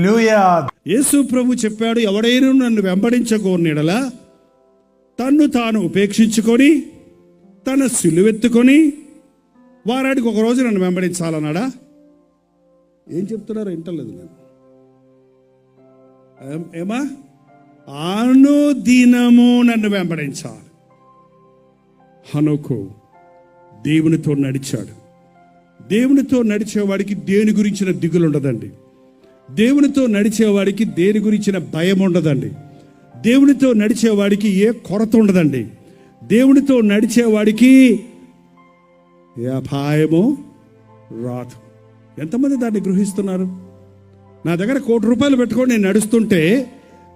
యేసు ప్రభు చెప్పాడు ఎవడైనా నన్ను వెంబడించగోర్నిడలా తన్ను తాను ఉపేక్షించుకొని తన సిలువెత్తుకొని వారాడికి ఒక రోజు నన్ను వెంబడించాలన్నాడా? ఏం చెప్తున్నారు? వింటలేదు నేను. ఏమా? అనుదినము నన్ను వెంబడించాలి హనుకు దేవునితో నడిచాడు. దేవునితో నడిచేవాడికి దేని గురించిన దిగులు ఉండదండి దేవునితో నడిచేవాడికి దేని గురించిన భయం ఉండదండి. దేవునితో నడిచేవాడికి ఏ కొరత ఉండదండి. దేవునితో నడిచేవాడికి ఏ అపాయమో రాదు. ఎంతమంది దాన్ని గృహిస్తున్నారు నా దగ్గర కోటి రూపాయలు పెట్టుకొని నేను నడుస్తుంటే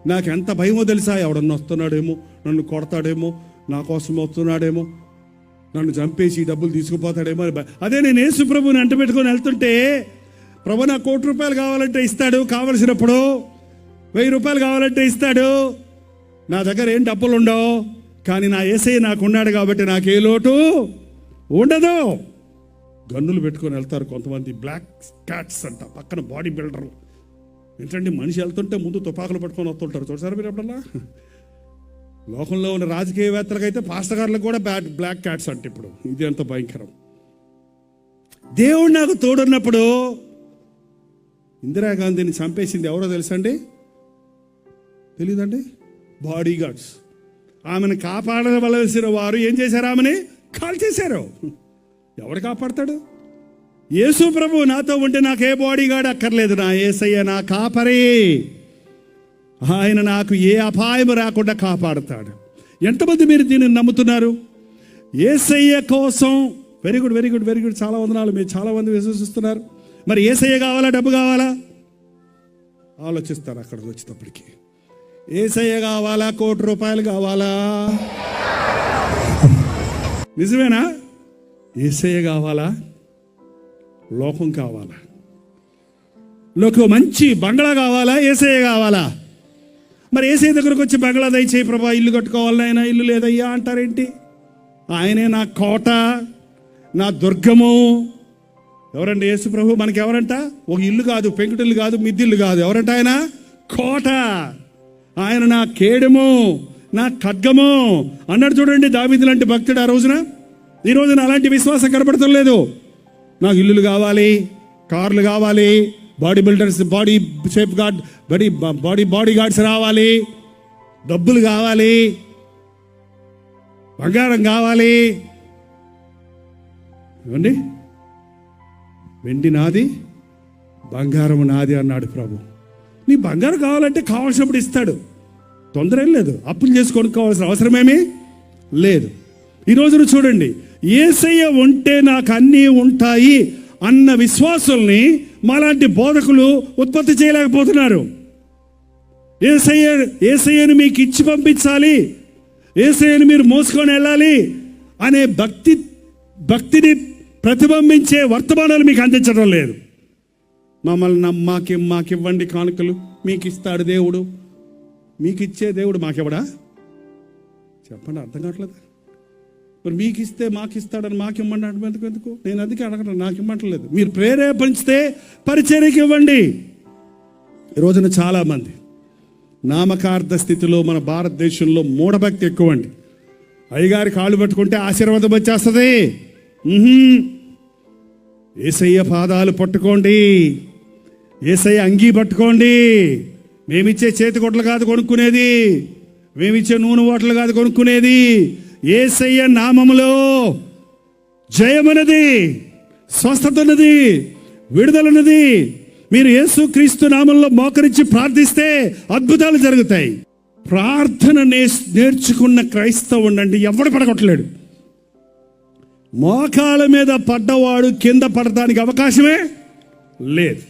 నాకు ఎంత భయమో తెలుసా? ఎవడన్నా వస్తున్నాడేమో నన్ను కొడతాడేమో నా కోసం వస్తున్నాడేమో నన్ను చంపేసి డబ్బులు తీసుకుపోతాడేమో అని అదే నేను యేసు ప్రభుని వెళ్తుంటే ప్రభు నా కోటి రూపాయలు కావాలంటే ఇస్తాడు. కావలసినప్పుడు వెయ్యి రూపాయలు కావాలంటే ఇస్తాడు. నా దగ్గర ఏం డబ్బులు ఉండవు. కానీ నా ఏసై నాకు ఉన్నాడు కాబట్టి నాకు ఏ లోటు ఉండదు. గన్నులు పెట్టుకొని వెళ్తారు కొంతమంది. బ్లాక్ క్యాట్స్ అంట. పక్కన బాడీ బిల్డర్. ఏంటంటే మనిషి వెళ్తుంటే ముందు తుపాకులు పట్టుకొని వస్తుంటారు. చూసారా మీరు ఎప్పుడల్లా లోకంలో ఉన్న రాజకీయవేత్తలకైతే పాస్టర్ గారులకు కూడా బ్లాక్ బ్లాక్ క్యాట్స్ అంటే ఇప్పుడు. ఇది అంత భయంకరం. దేవుడు నాకు తోడున్నప్పుడు ఇందిరాగాంధీని చంపేసింది ఎవరో తెలుసండి? తెలియదండి బాడీ గార్డ్స్ ఆమెను కాపాడవలసిన వారు ఏం చేశారు ఆమెని? కాల్ చేశారు ఎవడు కాపాడతాడు? యేసు ప్రభు నాతో ఉంటే నాకు ఏ బాడీ గార్డ్ అక్కర్లేదు నా ఏసయ్య నా కాపరే. ఆయన నాకు ఏ అపాయం రాకుండా కాపాడుతాడు. ఎంతమంది మీరు దీన్ని నమ్ముతున్నారు? ఏసయ్య కోసం. Very good very good very good చాలా వందనాలు. మీరు చాలా మంది విశ్వసిస్తున్నారు. మరి ఏసయ్య కావాలా? డబ్బు కావాలా? ఆలోచిస్తారు అక్కడికి వచ్చేటప్పటికి. ఏసయ్య కావాలా? కోటి రూపాయలు కావాలా? నిజమేనా? ఏసయ్య కావాలా? లోకం కావాలా? లోకం మంచి బంగ్లా కావాలా? ఏసయ్య కావాలా? మరి ఏసై దగ్గరకు వచ్చి బంగ్లా దయచేయి ప్రభా ఇల్లు కట్టుకోవాలి ఆయన ఇల్లు లేదయ్యా అంటారేంటి? ఆయనే నా కోట నా దుర్గము. ఎవరండి యేసు ప్రభు? మనకి ఎవరంట ఒక ఇల్లు కాదు పెంకుటిల్లు కాదు మిద్దిల్లు కాదు. ఎవరంట ఆయన? కోట. ఆయన నా కేడము నా ఖడ్గము. అన్నాడు చూడండి దావిది లాంటి భక్తుడు ఆ రోజున. ఈ రోజున అలాంటి విశ్వాసం కనపడటం లేదు. నాకు ఇల్లులు కావాలి కార్లు కావాలి body builders body shape guard body body body guards రావాలి డబ్బులు కావాలి బంగారం కావాలి. ఏమండి? వెండి నాది బంగారం నాది అన్నాడు ప్రభు. నీ బంగారం కావాలంటే కావాల్సినప్పుడు ఇస్తాడు. తొందర ఏం లేదు. అప్పులు చేసుకొని కావాల్సిన అవసరమేమీ లేదు. ఈరోజు చూడండి. ఏసయ్య ఉంటే నాకు అన్నీ ఉంటాయి అన్న విశ్వాసుల్ని మాలాంటి బోధకులు ఉత్పత్తి చేయలేకపోతున్నారు. ఏసయ్య ఏసయ్యను మీకు ఇచ్చి పంపించాలి. ఏసయ్యను మీరు మోసుకొని వెళ్ళాలి అనే భక్తి భక్తిని ప్రతిబింబించే వర్తమానాలు మీకు అందించడం లేదు. మమ్మల్ని మాకి మాకివ్వండి కానుకలు. మీకు ఇస్తాడు దేవుడు. మీకు ఇచ్చే దేవుడు మాకెవడా? చెప్పండి అర్థం కావట్లేదు? మరి మీకు ఇస్తే మాకు ఇస్తాడని మాకు ఇవ్వండి అంటే ఎందుకు? నేను అందుకే అడగడం నాకు ఇవ్వట్లేదు మీరు ప్రేరేపించితే పరిచర్యకి ఇవ్వండి ఈ రోజున చాలామంది నామకార్థ స్థితిలో మన భారతదేశంలో మూఢభక్తి ఎక్కువండి. అయ్యగారి కాళ్ళు పట్టుకుంటే ఆశీర్వాదం వచ్చేస్తుంది. ఏసయ్య పాదాలు పట్టుకోండి. ఏసయ్య అంగీ పట్టుకోండి. మేమిచ్చే చేతి కొట్లు కాదు కొనుక్కునేది. మేమిచ్చే నూనె ఓటలు కాదు కొనుక్కునేది. ఏసయ్య నామములో జయమున్నది స్వస్థత ఉన్నది విడుదలన్నది. మీరు యేసు క్రీస్తు నామంలో మోకరించి ప్రార్థిస్తే అద్భుతాలు జరుగుతాయి. ప్రార్థన నేర్చుకున్న క్రైస్తవుడు అండి ఎవడు పడగొట్టలేడు. మోకాల మీద పడ్డవాడు కింద పడటానికి అవకాశమే లేదు.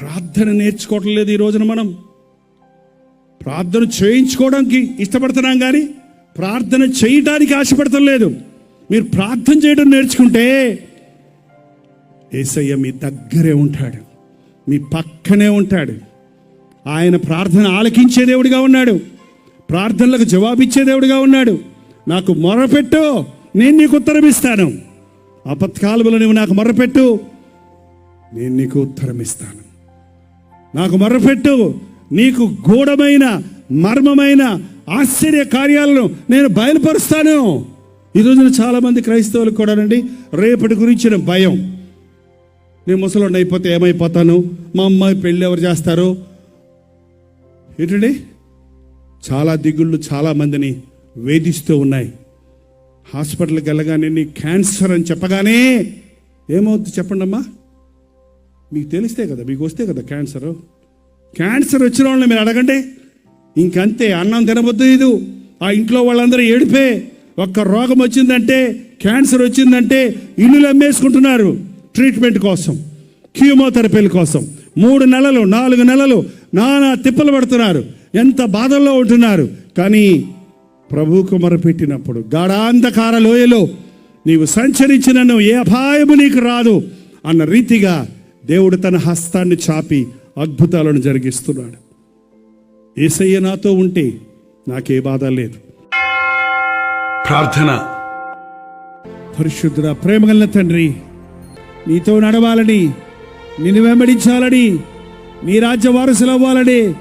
ప్రార్థన నేర్చుకోవటం లేదు ఈ రోజున మనం. ప్రార్థన చేయించుకోవడానికి ఇష్టపడుతున్నాం కానీ ప్రార్థన చేయటానికి ఆశపడటం లేదు. మీరు ప్రార్థన చేయడం నేర్చుకుంటే ఏసయ్య మీ దగ్గరే ఉంటాడు. మీ పక్కనే ఉంటాడు. ఆయన ప్రార్థన ఆలకించే దేవుడిగా ఉన్నాడు. ప్రార్థనలకు జవాబిచ్చే దేవుడిగా ఉన్నాడు. నాకు మొరపెట్టు. నేను నీకు ఉత్తరం ఇస్తాను. ఆపత్కాలంలో నువ్వు నాకు మర్రపెట్టు నేను నీకు ఉత్తరం ఇస్తాను. నాకు మొర్రపెట్టు నీకు గూఢమైన మర్మమైన ఆశ్చర్య కార్యాలను నేను బయలుపరుస్తాను. ఈ రోజున చాలామంది క్రైస్తవులు కూడానండి రేపటి గురించిన భయం. నేను ముసలోడిని అయిపోతే ఏమైపోతాను? మా అమ్మాయి పెళ్ళి ఎవరు చేస్తారు? ఏంటండి? చాలా దిగుళ్ళు చాలా మందిని వేధిస్తూ ఉన్నాయి. హాస్పిటల్కి వెళ్ళగానే నీ క్యాన్సర్ అని చెప్పగానే ఏమవుతుంది చెప్పండి అమ్మా మీకు తెలిస్తే కదా మీకు వస్తే కదా క్యాన్సర్. క్యాన్సర్ వచ్చిన వాళ్ళని మీరు అడగండి. ఇంకంతే అన్నం తినబద్దు ఇది ఆ ఇంట్లో వాళ్ళందరూ ఏడిపే. ఒక్క రోగం వచ్చిందంటే క్యాన్సర్ వచ్చిందంటే ఇల్లులు అమ్మేసుకుంటున్నారు ట్రీట్మెంట్ కోసం క్యూమోథెరపీల కోసం. మూడు నెలలు నాలుగు నెలలు నానా తిప్పలు పడుతున్నారు. ఎంత బాధల్లో ఉంటున్నారు. కానీ ప్రభువుకు మొరపెట్టినప్పుడు గాఢాంధకార లోయలో నీవు సంచరించినను ఏ అపాయము నీకు రాదు అన్న రీతిగా దేవుడు తన హస్తాన్ని చాపి అద్భుతాలను జరిగిస్తున్నాడు. ఏసయ్య నాతో ఉంటే నాకే బాధ లేదు. ప్రార్థన. పరిశుద్ధుడ ప్రేమగల తండ్రి నీతో నడవాలని నిన్ను వెంబడించాలని నీ రాజ్య వారసులు అవ్వాలని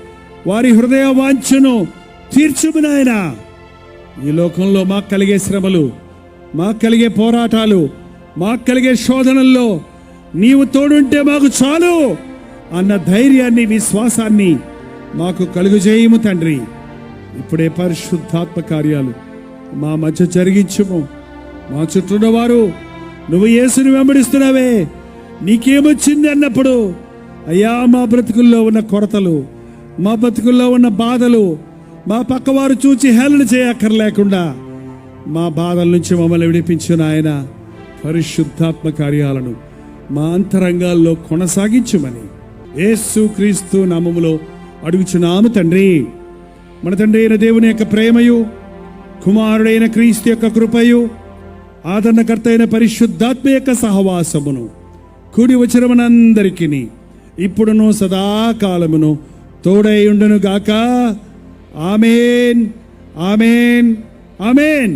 వారి హృదయ వాంఛను తీర్చుము నాయనా. ఈ లోకంలో మాకు కలిగే శ్రమలు మాకు కలిగే పోరాటాలు మాకు కలిగే శోధనల్లో నీవు తోడుంటే మాకు చాలు అన్న ధైర్యాన్ని విశ్వాసాన్ని మాకు కలుగు చేయము తండ్రి. ఇప్పుడే పరిశుద్ధాత్మ కార్యాలు మా మధ్య జరిగించుము. మా చుట్టూన్నవారు నువ్వు యేసుని వెంబడిస్తున్నావే నీకేమొచ్చింది అన్నప్పుడు అయ్యా మా బ్రతుకుల్లో ఉన్న కొరతలు మా బ్రతుకుల్లో ఉన్న బాధలు మా పక్కవారు చూచి హేళన చేయక్కర్లేకుండా మా బాధల నుంచి మమ్మల్ని విడిపించిన ఆయన పరిశుద్ధాత్మ కార్యాలను మా అంతరంగాల్లో కొనసాగించుమని యేసు క్రీస్తు నామములో అడుగుచున్నాము తండ్రి. మన తండ్రి అయిన దేవుని యొక్క ప్రేమయు కుమారుడైన క్రీస్తు యొక్క కృపయు ఆదరణకర్త అయిన పరిశుద్ధాత్మ యొక్క సహవాసమును కూడి వచ్చిన మనందరికీ ఇప్పుడును సదాకాలమును తోడై ఉండును గాక ఆమెన్ ఆమెన్ ఆమెన్